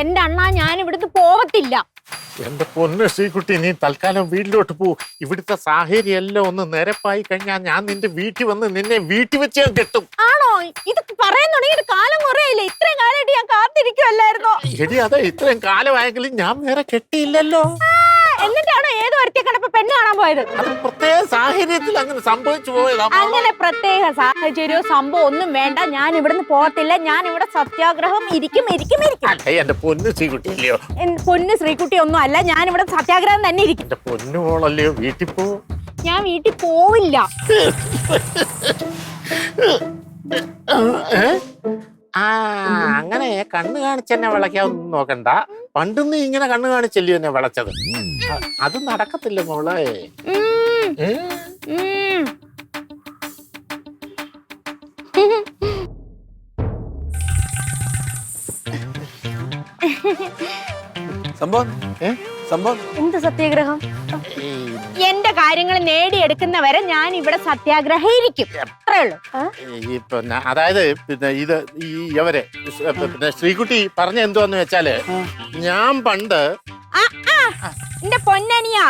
എന്റെ അണ്ണാ ഞാൻ ഇവിടുന്ന് പോവത്തില്ല. എന്റെ പൊന്ന് ശ്രീകുട്ടി നീ തൽക്കാലം വീട്ടിലോട്ട് പോ. ഇവിടുത്തെ സാഹചര്യം എല്ലാം ഒന്ന് നിരപ്പായി കഴിഞ്ഞാൽ ഞാൻ നിന്റെ വീട്ടിൽ വന്ന് നിന്നെ വീട്ടിൽ വെച്ച് ഞാൻ കെട്ടും. ആണോ? ഇത് പറയാൻ തുടങ്ങിയിട്ട് കാലം കുറയില്ലേ ഇത്രയും കാലമായിട്ട് ഞാൻ കാത്തിരിക്കുമല്ലായിരുന്നോ എടി അതെ ഇത്രയും കാലമായെങ്കിലും ഞാൻ വേറെ കെട്ടിയില്ലല്ലോ. പെണ്ണ് കാണാൻ പോയത്. അത് പ്രത്യേക സാഹചര്യത്തിൽ അങ്ങനെ സംഭവിച്ചു പോയതാ. അങ്ങനെ പ്രത്യേക സാഹചര്യമോ സംഭവം ഒന്നും വേണ്ട. ഞാൻ ഇവിടുന്ന് പോകത്തില്ല. ഞാൻ ഇവിടെ സത്യാഗ്രഹം ഇരിക്കും ഇരിക്കും ഇരിക്കും. അല്ല എന്റെ പൊന്ന് ശ്രീകുട്ടി എൻ- പൊന്ന് ശ്രീകുട്ടി ഒന്നും അല്ല. ഞാൻ ഇവിടെ സത്യാഗ്രഹം തന്നെ ഇരിക്കും. എന്റെ പൊന്നു മോളല്ലയോ? വീട്ടിൽ പോ. ഞാൻ വീട്ടിൽ പോവില്ല. ഏ? ആ അങ്ങനെ കണ്ണ് കാണിച്ചെന്നെ വിളക്കാവുന്ന നോക്കണ്ട. പണ്ട് നീ ഇങ്ങനെ കണ്ണ് കാണിച്ചല്ലോ എന്നെ വിളച്ചത്? അത് നടക്കത്തില്ല മോളെ. സംഭവം? സംഭവം? എന്ത് സത്യാഗ്രഹം? എന്റെ കാര്യങ്ങൾ നേടിയെടുക്കുന്നവരെ ഞാൻ ഇവിടെ സത്യാഗ്രഹിക്കും അത്രേ ഉള്ളൂ. ഈ പിന്നെ അതായത് പിന്നെ ഇത് ഈ ഇവരെ സ് പിന്നെ ശ്രീകുട്ടി പറഞ്ഞ എന്തുവാന്ന് വെച്ചാൽ ഞാൻ പണ്ട് ആ, ആ. എന്റെ പൊന്നനിയാ.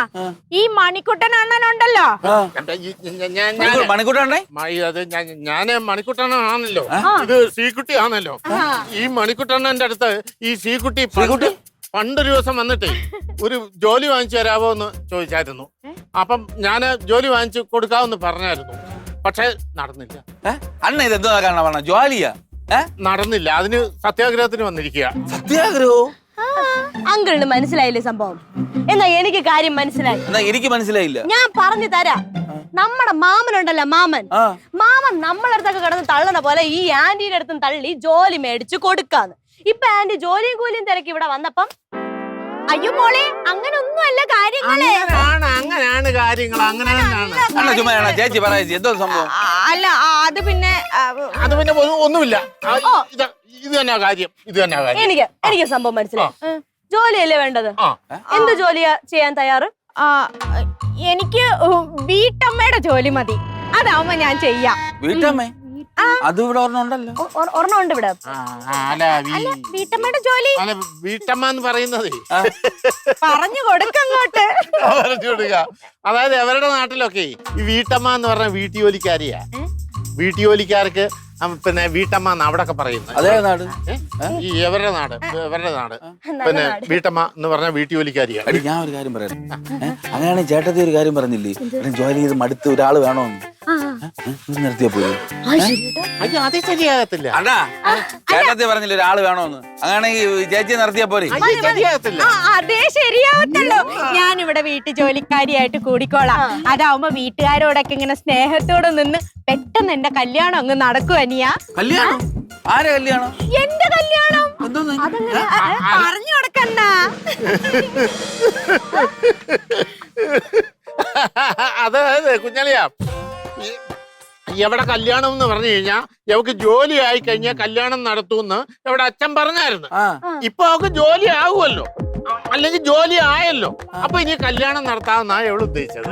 ഈ മണിക്കുട്ടൻ അണ്ണനുണ്ടല്ലോ ഞാൻ ഈ- ആണല്ലോ ഞാൻ- മണിക്കൂർ- മണിക്കൂട്ടാണ്ടേ മ- അത് ഞാൻ ഞാൻ ഇത് ശ്രീകുട്ടി ആണല്ലോ ഈ മണിക്കുട്ടണ്ണന്റെ അടുത്ത് ഈ ശ്രീകുട്ടി പണ്ട് ശ്രീകുട്ടി? പണ്ടൊരു ദിവസം വന്നിട്ടേ ഒരു ജോലി വാങ്ങിച്ചു തരാവോ എന്ന് ചോദിച്ചായിരുന്നു. അപ്പം ഞാൻ ജോലി വാങ്ങിച്ചു കൊടുക്കാമെന്ന് പറഞ്ഞായിരുന്നു. പക്ഷെ നടന്നില്ല. അണ്ണ ഇത് എന്തോ ജോലിയാ? നടന്നില്ല. അതിന് സത്യാഗ്രഹത്തിന് വന്നിരിക്കുക സത്യാഗ്രഹോ? അങ്കിളിന് മനസ്സിലായില്ലേ സംഭവം? എന്നാ എനിക്ക് കാര്യം മനസ്സിലായി. എന്നാ എനിക്ക് മനസ്സിലായില്ല. ഞാൻ പറഞ്ഞു തരാം. നമ്മുടെ മാമനുണ്ടല്ലോ മാമൻ. മാമൻ നമ്മളടുത്തൊക്കെ കിടന്ന് തള്ളണ പോലെ ഈ ആന്റിയുടെ അടുത്തും തള്ളി ജോലി മേടിച്ചു കൊടുക്കാന്ന്. ഇപ്പൊ ആന്റി ജോലിയും കൂലിയും തിരക്കി ഇവിടെ വന്നപ്പം അയ്യോ മോളെ അങ്ങനെ ഒന്നുമല്ല കാര്യങ്ങൾ. അങ്ങനെയാണ് അങ്ങനെയാണ് കാര്യങ്ങൾ അങ്ങനെ തന്നെയാണ്. അല്ല ചുമ്മാ ചേച്ചി പറയാ എന്തോ സംഭവം? അല്ല അത് പിന്നെ അത് പിന്നെ ഒന്നും- ഒന്നുമില്ല. ആ, ഇത് ഇത് തന്നെ കാര്യം ഇത് തന്നെ കാര്യം. എനിക്ക് എനിക്ക് സംഭവം മനസ്സിലായി. ജോലിയല്ലേ വേണ്ടത്? ആ. എന്ത് ജോലിയാ ചെയ്യാൻ തയ്യാറ്? ആ, എനിക്ക് വീട്ടമ്മയുടെ ജോലി മതി. അതാവുമ്പോ ഞാൻ ചെയ്യാം. വീട്ടമ്മേ? അത് ഇവിടെ ഒരെണ്ണം ഉണ്ടല്ലോ. ഒ- ഒ- ഒരെണ്ണം ഉണ്ട് ഇവിടെ. ആ, ആ, അല്ല വീ- വീട്ടമ്മയുടെ ജോലി. അല്ല വീട്ടമ്മ എന്ന് പറയുന്നത്. പറഞ്ഞു കൊടുക്കങ്ങോട്ട് പറഞ്ഞു കൊടുക്ക. അതായത് അവരുടെ നാട്ടിലൊക്കെ ഈ വീട്ടമ്മ എന്ന് പറഞ്ഞ വീട്ടുജോലിക്കാരിയാ. വീട്ടുജോലിക്കാർക്ക് അം, പിന്നെ വീട്ടമ്മ എന്ന് അവിടെ ഒക്കെ പറയുന്നത്. അതേ നാട്. ഏ? ഈ ഇവരുടെ നാട് ഇവരുടെ നാട്. പിന്നെ വീട്ടമ്മ എന്ന് പറഞ്ഞ വീട്ടുജോലിക്കാരിയാ. അടി ഞാൻ ഒരു കാര്യം പറയാം ഏ? അങ്ങനെയാണെങ്കിൽ ചേട്ടത്തി ഒരു കാര്യം പറഞ്ഞില്ലേ? എടാ, ജോലി ചെയ്ത് മടുത്ത് ഒരാൾ? ഇത് നിർത്തിയാ പോയി അയ്യോ അത് ശരിയാകത്തില്ല. അണ്ണാ ചേട്ടത്തി പറഞ്ഞില്ല ഒരാൾ വേണോന്ന്? അങ്ങനെയാണെങ്കിൽ ചേച്ചി നിർത്തിയാ പോരെ. ശരിയാകത്തില്ല. ആ അതേ ശരിയാവത്തല്ലോ ഞാൻ ഇവിടെ വീട്ടു ജോലിക്കാരിയായിട്ട് കൂടിക്കോളാം. അതാവുമ്പോ വീട്ടുകാരോടൊക്കെ ഇങ്ങനെ സ്നേഹത്തോടെ നിന്ന് പെട്ടെന്ന് എന്റെ കല്യാണം അങ്ങ് നടക്കും അനിയ. കല്യാണം? ആരെ കല്യാണം? എന്റെ കല്യാണം? എന്തോന്ന്? അതങ്ങനെ പറഞ്ഞു കൊടുക്കണ്ട. അതെ അതെ ഈ- എവിടെ കല്യാണം എന്ന് പറഞ്ഞു കഴിഞ്ഞാ എവക്ക് ജോലി ആയി കഴിഞ്ഞാൽ കല്യാണം നടത്തൂന്ന് എവിടെ അച്ഛൻ പറഞ്ഞായിരുന്നു. ഇപ്പൊ അവക്ക് ജോലി ആകുമല്ലോ അല്ലെങ്കിൽ ജോലി ആയല്ലോ. അപ്പൊ ഇനി കല്യാണം നടത്താമെന്നാ എവിടെ ഉദ്ദേശിച്ചത്.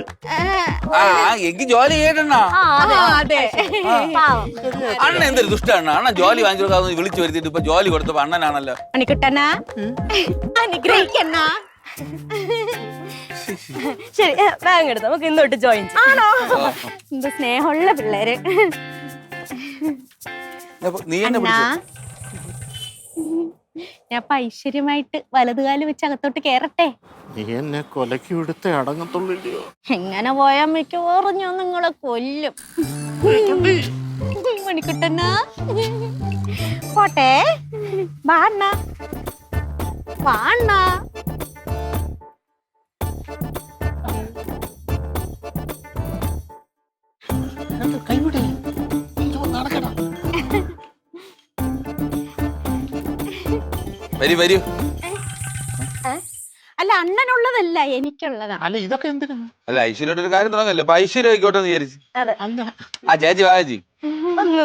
ആ. എനിക്ക് ജോലി അണ്ണ എന്തൊരു ദുഷ്ടാണ് അണ്ണ ജോലി വാങ്ങിച്ചു കൊടുക്കാതെ വിളിച്ചു വരുത്തിട്ട് ഇപ്പൊ ജോലി കൊടുത്തപ്പോ അണ്ണനാണല്ലോ. അനുഗ്രഹിക്കണ്ണ? ശരി ബാങ്ക് എടുത്ത്? നമുക്ക് ഇന്ന് തൊട്ട് ജോയിൻ ചെയ്യാം. ആണോ? എന്ത് സ്നേഹമുള്ള പിള്ളേര്. നീ എന്നെ ഞാൻ അപ്പൊ ഐശ്വര്യമായിട്ട് വലതുകാൽ വെച്ച് അകത്തോട്ട് കേറട്ടെ? നീ എന്നെ കൊലക്കി വിടുത്തെ അടങ്ങത്തുള്ളില്ലയോ? എങ്ങനെ പോയാ മിക്കവാറും ഞാൻ നിങ്ങളെ കൊല്ലും. മണിക്കുട്ടനാ. പോട്ടെ. വാണ്ണ വാണ്ണ വരൂ വരൂ. അല്ല അണ്ണനുള്ളതല്ല എനിക്കുള്ളതാ. അല്ല ഇതൊക്കെ എന്തിനാ? അല്ല ഐശ്വര്യോട്ട് ഒരു കാര്യം തുടങ്ങല്ലോ? അപ്പൊ ഐശ്വര്യം ആയിക്കോട്ടെ വിചാരിച്ചു. അതെ. അല്ല. ആ ചേച്ചി വാ ചേച്ചി. അല്ല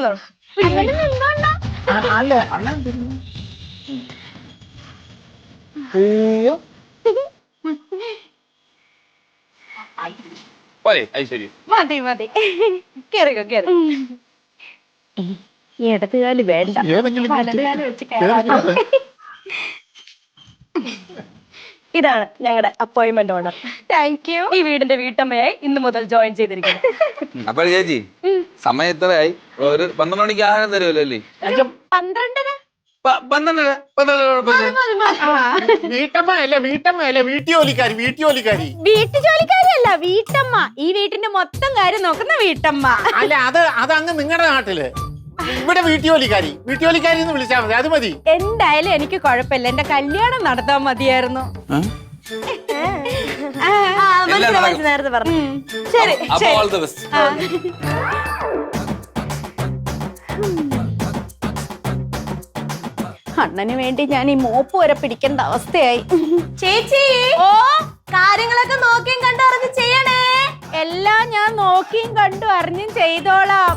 അല്ല പോലെ ഐശ്വര്യം. മതി മതി. കേറിക്കോ കേറി. ഈ ഇടതുകാൽ വേണ്ട വലതുകാൽ വെച്ച് കേറി. ഇതാണ് ഞങ്ങളുടെ അപ്പോയിന്റ്മെന്റ് ഓർഡർ താങ്ക് യു ഈ വീടിന്റെ വീട്ടമ്മയായി ഇന്ന് മുതൽ ജോയിൻ ചെയ്തിരിക്കുന്നു. അപ്പോൾ ചേച്ചി സമയം എത്രയായി? ഒരു പന്ത്രണ്ട് മണിക്ക് ആഹാരം തരുമല്ലോ അല്ലേ? പന്ത്രണ്ടര? പന്ത്രണ്ടര? വീട്ടമ്മ വീട്ടുജോലിക്കാരി വീട്ടുജോലിക്കാരി ഈ വീട്ടിന്റെ മൊത്തം കാര്യം നോക്കുന്ന വീട്ടമ്മ. അല്ല അത് അത് അങ്ങ് നിങ്ങളുടെ നാട്ടിൽ. ഇവിടെ വീട്ടുജോലിക്കാരി വീട്ടുജോലിക്കാരി എന്ന് വിളിച്ചാൽ മതി. അത് മതി. എന്തായാലും എനിക്ക് കുഴപ്പമില്ല. എന്റെ കല്യാണം നടത്താൻ മതിയായിരുന്നു. ആ? മനസ്സിലായി, മനസ്സിലായി, നേരത്തെ പറഞ്ഞു. ശരി അപ്പൊ ശരി ഓൾ ദ ബെസ്റ്റ് ആ. അണ്ണന് വേണ്ടി ഞാൻ ഈ മോപ്പ് വരെ പിടിക്കേണ്ട അവസ്ഥയായി. ചേച്ചി ഓ? കാര്യങ്ങളൊക്കെ നോക്കിയും കണ്ടറിഞ്ഞ് ചെയ്യണേ. എല്ലാം ഞാൻ നോക്കിയും കണ്ടു അറിഞ്ഞും ചെയ്തോളാം.